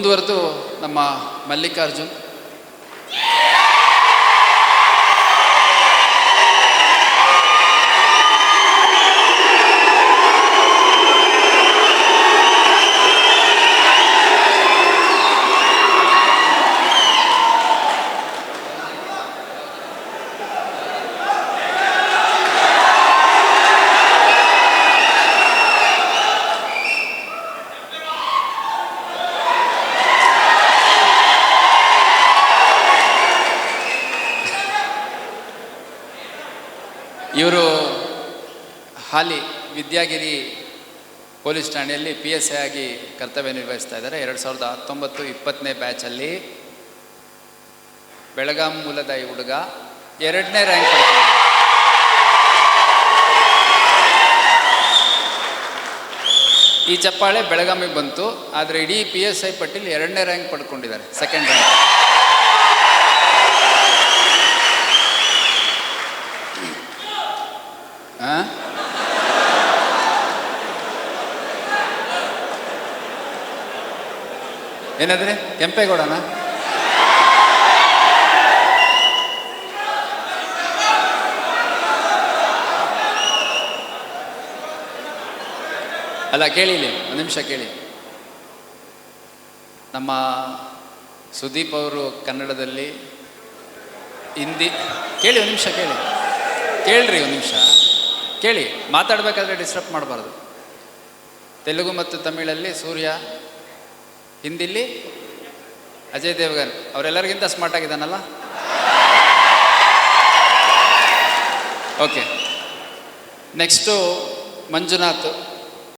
ಮುಂದುವರೆದು ನಮ್ಮ ಮಲ್ಲಿಕಾರ್ಜುನ್. ಇವರು ಹಾಲಿ ವಿದ್ಯಾಗಿರಿ ಪೊಲೀಸ್ ಠಾಣೆಯಲ್ಲಿ ಪಿ ಎಸ್ ಐ ಆಗಿ ಕರ್ತವ್ಯ ನಿರ್ವಹಿಸ್ತಾ ಇದ್ದಾರೆ. ಎರಡು ಸಾವಿರದ ಹತ್ತೊಂಬತ್ತು ಇಪ್ಪತ್ತನೇ ಬ್ಯಾಚಲ್ಲಿ ಬೆಳಗಾಂ ಮೂಲದ ಈ ಹುಡುಗ ಎರಡನೇ ರ್ಯಾಂಕ್ ಈ ಚಪ್ಪಾಳೆ ಬೆಳಗಾಮಿಗೆ ಬಂತು, ಆದರೆ ಇಡೀ ಪಿ ಎಸ್ ಐ ಪಟ್ಟಿಲಿ ಎರಡನೇ ರ್ಯಾಂಕ್ ಪಡ್ಕೊಂಡಿದ್ದಾರೆ ಸೆಕೆಂಡ್ ರ್ಯಾಂಕ್ ಏನಾದ್ರೆ? ಕೆಂಪೇಗೌಡನ? ಅಲ್ಲ, ಕೇಳಿ ಒಂದು ನಿಮಿಷ ಕೇಳಿ. ನಮ್ಮ ಸುದೀಪ್ ಅವರು ಕನ್ನಡದಲ್ಲಿ ಹಿಂದಿ, ಕೇಳಿ ಒಂದು ನಿಮಿಷ, ಕೇಳಿ. ಕೇಳ್ರಿ ಒಂದು ನಿಮಿಷ. ಕೇಳಿ, ಮಾತಾಡಬೇಕಾದ್ರೆ ಡಿಸ್ಟರ್ಬ್ ಮಾಡಬಾರ್ದು. ತೆಲುಗು ಮತ್ತು ತಮಿಳಲ್ಲಿ ಸೂರ್ಯ ಹಿಂದಿಲಿ ಅಜಯ್ ದೇವಗನ್ ಅವರೆಲ್ಲರಿಗಿಂತ ಸ್ಮಾರ್ಟ್ ಆಗಿದ್ದಾನಲ್ಲ? Okay next Manjunath.